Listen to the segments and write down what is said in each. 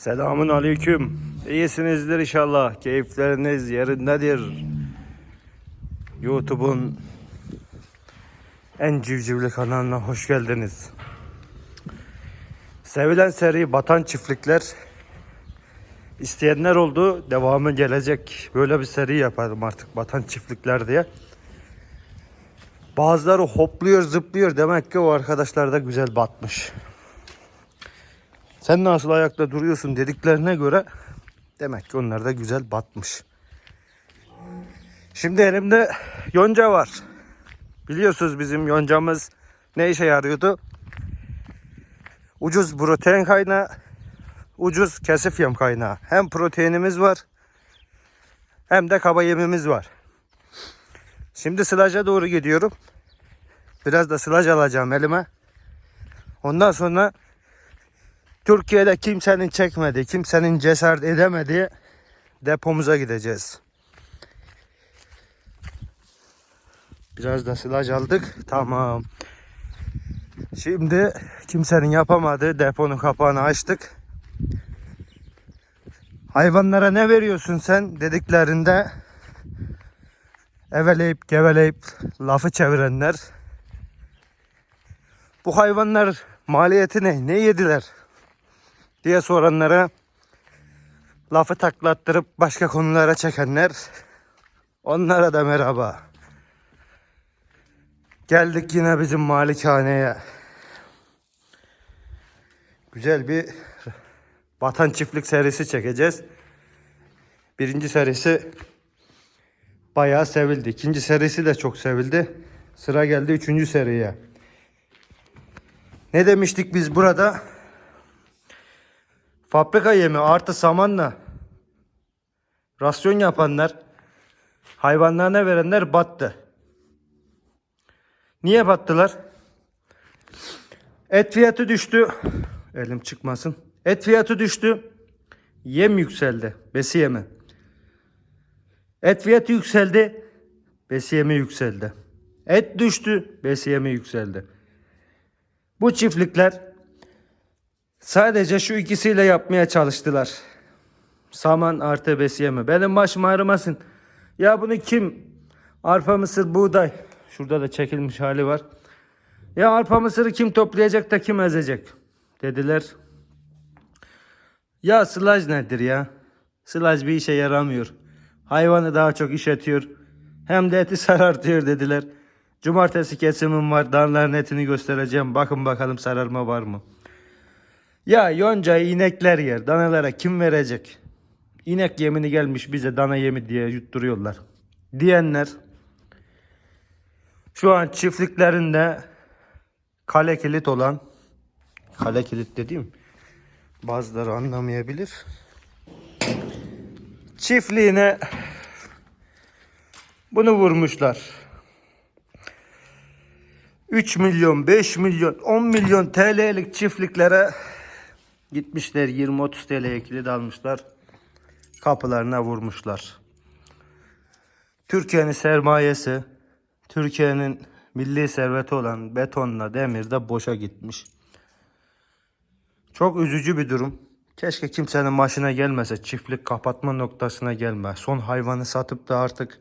Selamun aleyküm. İyisinizdir inşallah. Keyifleriniz yerindedir. YouTube'un en civcivli kanalına hoş geldiniz. Sevilen seri Batan Çiftlikler. İsteyenler oldu. Devamı gelecek. Böyle bir seri yaparım artık Batan Çiftlikler diye. Bazıları hopluyor zıplıyor. Demek ki o arkadaşlar da güzel batmış. Sen nasıl ayakta duruyorsun dediklerine göre demek ki onlar da güzel batmış. Şimdi elimde yonca var. Biliyorsunuz bizim yoncamız ne işe yarıyordu? Ucuz protein kaynağı, ucuz kesif yem kaynağı. Hem proteinimiz var hem de kaba yemimiz var. Şimdi sılaca doğru gidiyorum. Biraz da sılaj alacağım elime. Ondan sonra Türkiye'de kimsenin çekmediği, kimsenin cesaret edemediği depomuza gideceğiz. Biraz da silaj aldık. Tamam. Şimdi kimsenin yapamadığı deponun kapağını açtık. Hayvanlara ne veriyorsun sen dediklerinde eveleyip geveleyip lafı çevirenler bu hayvanlar maliyeti ne? Ne yediler? Diye soranlara lafı taklattırıp başka konulara çekenler onlara da merhaba. Geldik yine bizim malikaneye. Güzel bir vatan çiftlik serisi çekeceğiz. Birinci serisi bayağı sevildi. İkinci serisi de çok sevildi. Sıra geldi üçüncü seriye. Ne demiştik biz burada? Fabrika yemi artı samanla rasyon yapanlar hayvanlarına verenler battı. Niye battılar? Et fiyatı düştü. Elim çıkmasın. Et fiyatı düştü. Yem yükseldi. Besi yemi. Et fiyatı yükseldi. Besi yemi yükseldi. Et düştü. Besi yemi yükseldi. Bu çiftlikler Sadece şu ikisiyle yapmaya çalıştılar. Saman artı besiyeme. Benim başım ağrımasın. Ya bunu kim? Arpa mısır buğday. Şurada da çekilmiş hali var. Ya arpa mısırı kim toplayacak da kim ezecek? Dediler. Ya sılaj nedir ya? Sılaj bir işe yaramıyor. Hayvanı daha çok işetiyor. Hem de eti sarartıyor dediler. Cumartesi kesimim var. Danların etini göstereceğim. Bakın bakalım sararma var mı? Ya yoncayı inekler yer. Danalara kim verecek? İnek yemini gelmiş bize dana yemi diye yutturuyorlar. Diyenler şu an çiftliklerinde kale kilit olan kale kilit dediğim bazıları anlamayabilir. Çiftliğine bunu vurmuşlar. 3 milyon, 5 milyon, 10 milyon TL'lik çiftliklere Gitmişler 20-30 TL'ye kilit almışlar. Kapılarına vurmuşlar. Türkiye'nin sermayesi, Türkiye'nin milli serveti olan betonla demir de boşa gitmiş. Çok üzücü bir durum. Keşke kimsenin başına gelmese, çiftlik kapatma noktasına gelme. Son hayvanı satıp da artık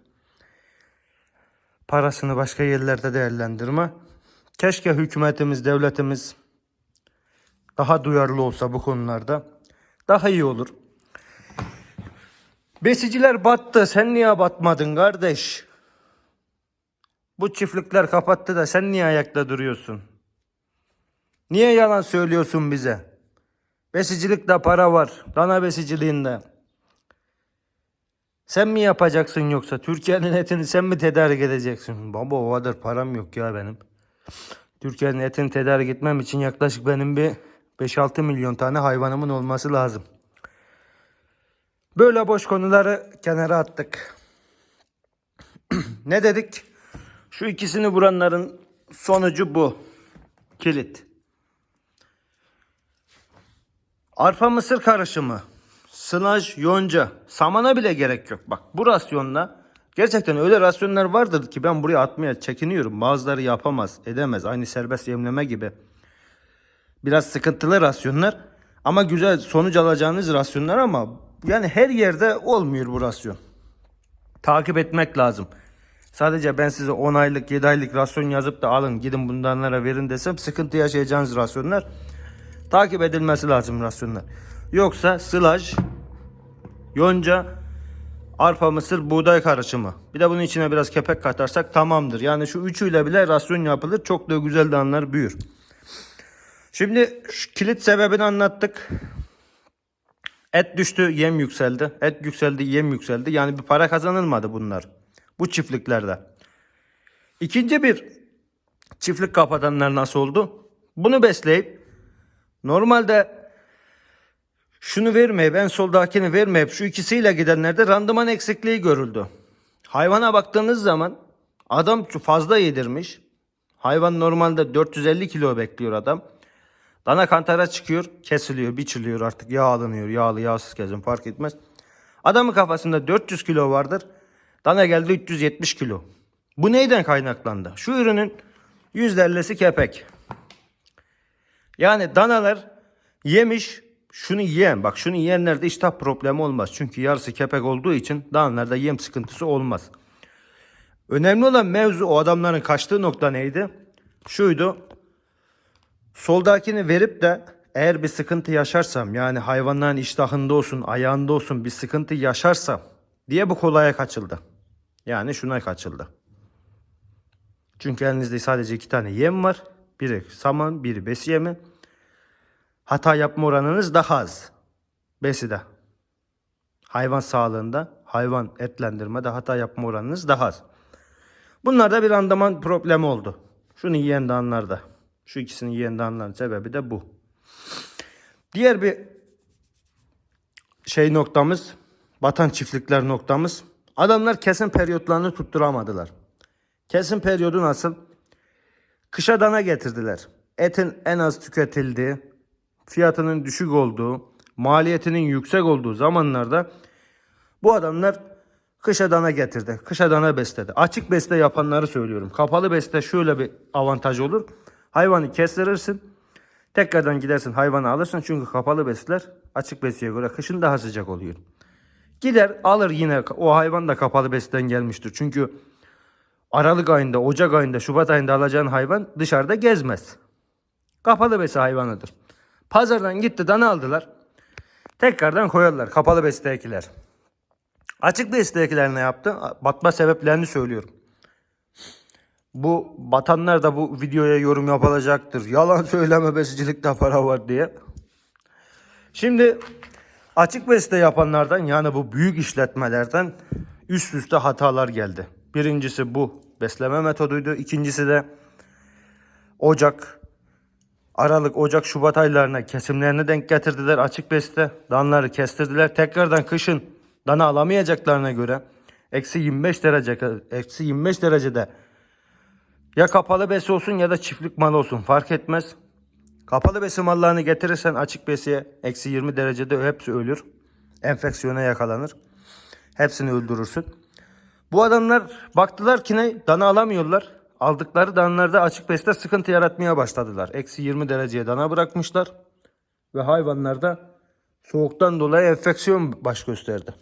parasını başka yerlerde değerlendirme. Keşke hükümetimiz, devletimiz daha duyarlı olsa bu konularda daha iyi olur. Besiciler battı. Sen niye batmadın kardeş? Bu çiftlikler kapattı da sen niye ayakta duruyorsun? Niye yalan söylüyorsun bize? Besicilikte para var. Dana besiciliğinde. Sen mi yapacaksın yoksa? Türkiye'nin etini sen mi tedarik edeceksin? Baba o kadar param yok ya benim. Türkiye'nin etini tedarik etmem için yaklaşık benim bir 5-6 milyon tane hayvanımın olması lazım. Böyle boş konuları kenara attık. ne dedik? Şu ikisini vuranların sonucu bu. Kilit. Arpa mısır karışımı. Sılaj, yonca. Samana bile gerek yok. Bak bu rasyonla gerçekten öyle rasyonlar vardır ki ben buraya atmaya çekiniyorum. Bazıları yapamaz, edemez. Aynı serbest yemleme gibi biraz sıkıntılı rasyonlar. Ama güzel sonuç alacağınız rasyonlar ama yani her yerde olmuyor bu rasyon. Takip etmek lazım. Sadece ben size 10 aylık 7 aylık rasyon yazıp da alın gidin bundanlara verin desem sıkıntı yaşayacağınız rasyonlar takip edilmesi lazım rasyonlar. Yoksa sılaj, yonca, arpa mısır buğday karışımı. Bir de bunun içine biraz kepek katarsak tamamdır. Yani şu üçüyle bile rasyon yapılır. Çok da güzel danlar büyür. Şimdi şu kilit sebebini anlattık. Et düştü, yem yükseldi. Et yükseldi, yem yükseldi. Yani bir para kazanılmadı bunlar. Bu çiftliklerde. İkinci bir çiftlik kapatanlar nasıl oldu? Bunu besleyip normalde şunu vermeyip en soldakini vermeyip şu ikisiyle gidenlerde randıman eksikliği görüldü. Hayvana baktığınız zaman adam fazla yedirmiş. Hayvan normalde 450 kilo bekliyor adam. Dana kantara çıkıyor, kesiliyor, biçiliyor artık yağ alınıyor. Yağlı, yağsız kesin fark etmez. Adamın kafasında 400 kilo vardır. Dana geldi 370 kilo. Bu neyden kaynaklandı? Şu ürünün %50'si kepek. Yani danalar yemiş şunu yiyen bak şunu yiyenlerde iştah problemi olmaz. Çünkü yarısı kepek olduğu için danalarda yem sıkıntısı olmaz. Önemli olan mevzu o adamların kaçtığı nokta neydi? Şuydu. Soldakini verip de eğer bir sıkıntı yaşarsam yani hayvanların iştahında olsun ayağında olsun bir sıkıntı yaşarsam diye bu kolaya kaçıldı. Yani şuna kaçıldı. Çünkü elinizde sadece iki tane yem var. Biri saman, biri besi yemi. Hata yapma oranınız daha az. Beside. Hayvan sağlığında, hayvan etlendirmede hata yapma oranınız daha az. Bunlarda bir randıman problemi oldu. Şunu yiyen danlarda. Şu ikisini yiyen danların sebebi de bu. Diğer bir şey noktamız, batan çiftlikler noktamız. Adamlar kesim periyotlarını tutturamadılar. Kesim periyodu nasıl? Kışa dana getirdiler. Etin en az tüketildiği, fiyatının düşük olduğu, maliyetinin yüksek olduğu zamanlarda bu adamlar kışa dana getirdi. Kışa dana besledi. Açık besle yapanları söylüyorum. Kapalı besle şöyle bir avantaj olur. Hayvanı kestirirsin. Tekrardan gidersin hayvanı alırsın. Çünkü kapalı besler açık besiye göre kışın daha sıcak oluyor. Gider alır yine o hayvan da kapalı besten gelmiştir. Çünkü Aralık ayında, Ocak ayında, Şubat ayında alacağın hayvan dışarıda gezmez. Kapalı besi hayvanıdır. Pazardan gitti dana aldılar. Tekrardan koyarlar kapalı bestekiler. Açık bestekiler ne yaptı? Batma sebeplerini söylüyorum. Bu batanlar da bu videoya yorum yapılacaktır. Yalan söyleme besicilikte para var diye. Şimdi açık beste yapanlardan yani bu büyük işletmelerden üst üste hatalar geldi. Birincisi bu besleme metoduydu. İkincisi de Ocak, Aralık, Ocak, Şubat aylarına kesimlerini denk getirdiler. Açık beste danları kestirdiler. Tekrardan kışın dana alamayacaklarına göre eksi 25 derece eksi 25 derecede ya kapalı besi olsun ya da çiftlik malı olsun fark etmez. Kapalı besi mallarını getirirsen açık besiye eksi 20 derecede hepsi ölür. Enfeksiyona yakalanır. Hepsini öldürürsün. Bu adamlar baktılar ki ne dana alamıyorlar. Aldıkları danalarda açık beste sıkıntı yaratmaya başladılar. Eksi 20 dereceye dana bırakmışlar. Ve hayvanlarda soğuktan dolayı enfeksiyon baş gösterdi.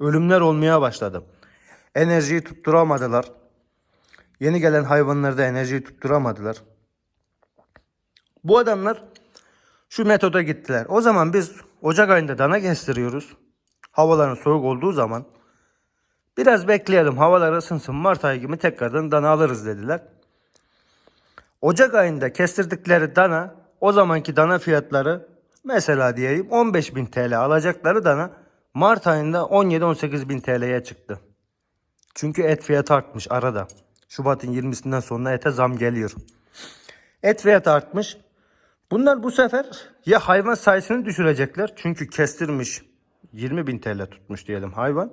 Ölümler olmaya başladı. Enerjiyi tutturamadılar. Yeni gelen hayvanlarda enerjiyi tutturamadılar. Bu adamlar şu metoda gittiler. O zaman biz Ocak ayında dana kestiriyoruz. Havaların soğuk olduğu zaman biraz bekleyelim havalar ısınsın Mart ayı gibi tekrardan dana alırız dediler. Ocak ayında kestirdikleri dana o zamanki dana fiyatları mesela diyeyim 15.000 TL alacakları dana Mart ayında 17-18 bin TL'ye çıktı. Çünkü et fiyatı artmış arada. Şubat'ın 20'sinden sonra ete zam geliyor. Et fiyatı artmış. Bunlar bu sefer ya hayvan sayısını düşürecekler. Çünkü kestirmiş 20 bin TL tutmuş diyelim hayvan.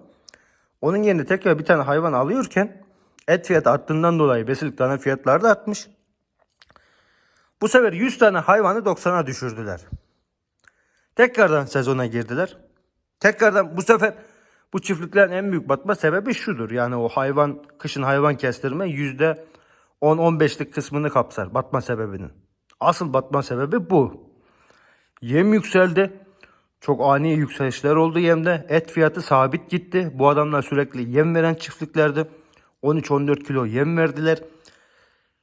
Onun yerine tekrar bir tane hayvan alıyorken et fiyatı arttığından dolayı besilik tane fiyatları da artmış. Bu sefer 100 tane hayvanı 90'a düşürdüler. Tekrardan sezona girdiler. Tekrardan bu sefer bu çiftliklerin en büyük batma sebebi şudur. Yani o hayvan kışın hayvan kestirme yüzde 10-15'lik kısmını kapsar batma sebebinin. Asıl batma sebebi bu. Yem yükseldi. Çok ani yükselişler oldu yemde. Et fiyatı sabit gitti. Bu adamlar sürekli yem veren çiftliklerdi. 13-14 kilo yem verdiler.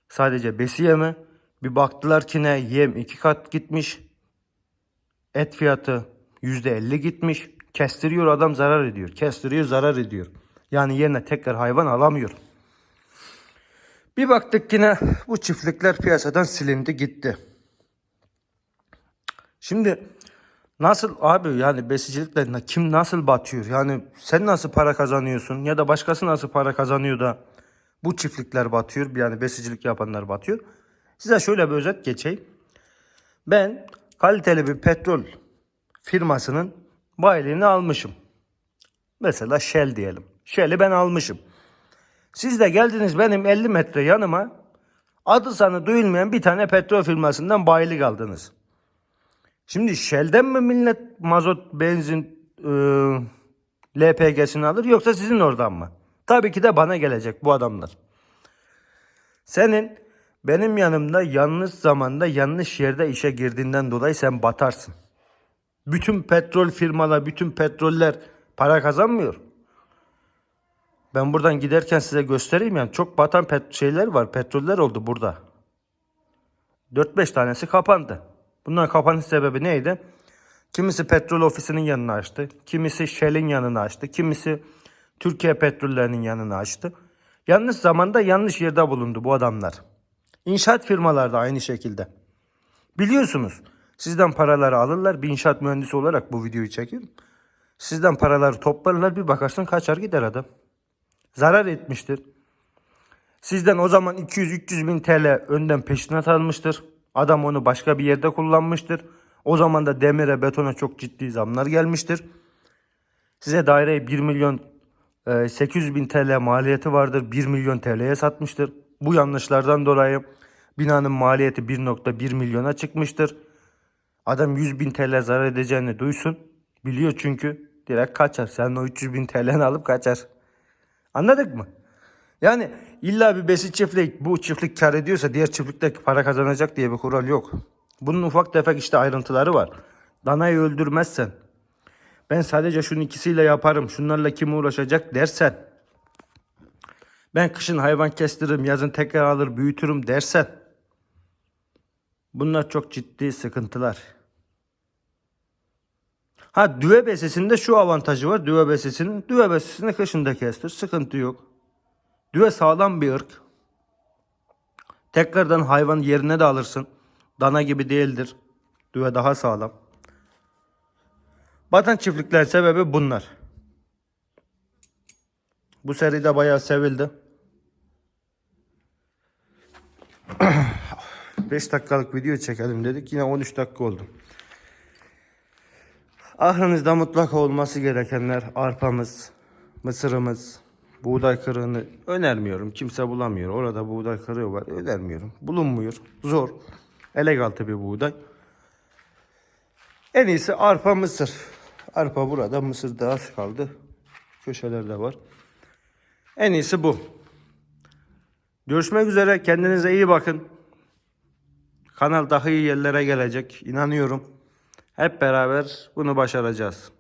Sadece besi yeme. Bir baktılar ki ne yem iki kat gitmiş. Et fiyatı %50 gitmiş. Kestiriyor adam zarar ediyor. Kestiriyor zarar ediyor. Yani yerine tekrar hayvan alamıyor. Bir baktık yine bu çiftlikler piyasadan silindi gitti. Şimdi nasıl abi yani besicilikle kim nasıl batıyor? Yani sen nasıl para kazanıyorsun ya da başkası nasıl para kazanıyor da bu çiftlikler batıyor yani besicilik yapanlar batıyor. Size şöyle bir özet geçeyim. Ben kaliteli bir petrol firmasının bayiliğini almışım. Mesela Shell diyelim. Shell'i ben almışım. Siz de geldiniz benim 50 metre yanıma adı sanı duyulmayan bir tane petrol firmasından bayilik aldınız. Şimdi Shell'den mi millet mazot, benzin, e, LPG'sini alır yoksa sizin oradan mı? Tabii ki de bana gelecek bu adamlar. Senin benim yanımda yanlış zamanda yanlış yerde işe girdiğinden dolayı sen batarsın. Bütün petrol firmalar, bütün petroller para kazanmıyor. Ben buradan giderken size göstereyim yani çok batan pet şeyler var, petroller oldu burada. 4-5 tanesi kapandı. Bunların kapanış sebebi neydi? Kimisi petrol ofisinin yanını açtı. Kimisi Shell'in yanını açtı. Kimisi Türkiye petrollerinin yanını açtı. Yanlış zamanda yanlış yerde bulundu bu adamlar. İnşaat firmaları da aynı şekilde. Biliyorsunuz sizden paraları alırlar. Bir inşaat mühendisi olarak bu videoyu çekiyorum. Sizden paraları toplarlar bir bakarsın kaçar gider adam. Zarar etmiştir. Sizden o zaman 200-300 bin TL önden peşinat almıştır. Adam onu başka bir yerde kullanmıştır. O zaman da demire betona çok ciddi zamlar gelmiştir. Size daireyi 1 milyon e, 800 bin TL maliyeti vardır. 1 milyon TL'ye satmıştır. Bu yanlışlardan dolayı binanın maliyeti 1.1 milyona çıkmıştır. Adam 100 bin TL zarar edeceğini duysun. Biliyor çünkü direkt kaçar. Sen o 300 bin TL'ni alıp kaçar. Anladık mı? Yani illa bir besi çiftlik bu çiftlik kar ediyorsa diğer çiftlikte para kazanacak diye bir kural yok. Bunun ufak tefek işte ayrıntıları var. Danayı öldürmezsen ben sadece şunun ikisiyle yaparım şunlarla kim uğraşacak dersen ben kışın hayvan kestiririm yazın tekrar alır büyütürüm dersen bunlar çok ciddi sıkıntılar. Ha düve besesinde şu avantajı var düve besesinin. Düve besesini kışında kestir sıkıntı yok. Düve sağlam bir ırk. Tekrardan hayvan yerine de alırsın. Dana gibi değildir. Düve daha sağlam. Batan çiftlikler sebebi bunlar. Bu seride bayağı sevildi. 5 dakikalık video çekelim dedik. Yine 13 dakika oldu. Aklınızda mutlaka olması gerekenler arpamız, mısırımız, buğday kırığını önermiyorum. Kimse bulamıyor. Orada buğday kırığı var. Önermiyorum. Bulunmuyor. Zor. Elek altı bir buğday. En iyisi arpa mısır. Arpa burada, mısır da az kaldı. Köşelerde var. En iyisi bu. Görüşmek üzere. Kendinize iyi bakın. Kanal daha iyi yerlere gelecek. İnanıyorum. Hep beraber bunu başaracağız.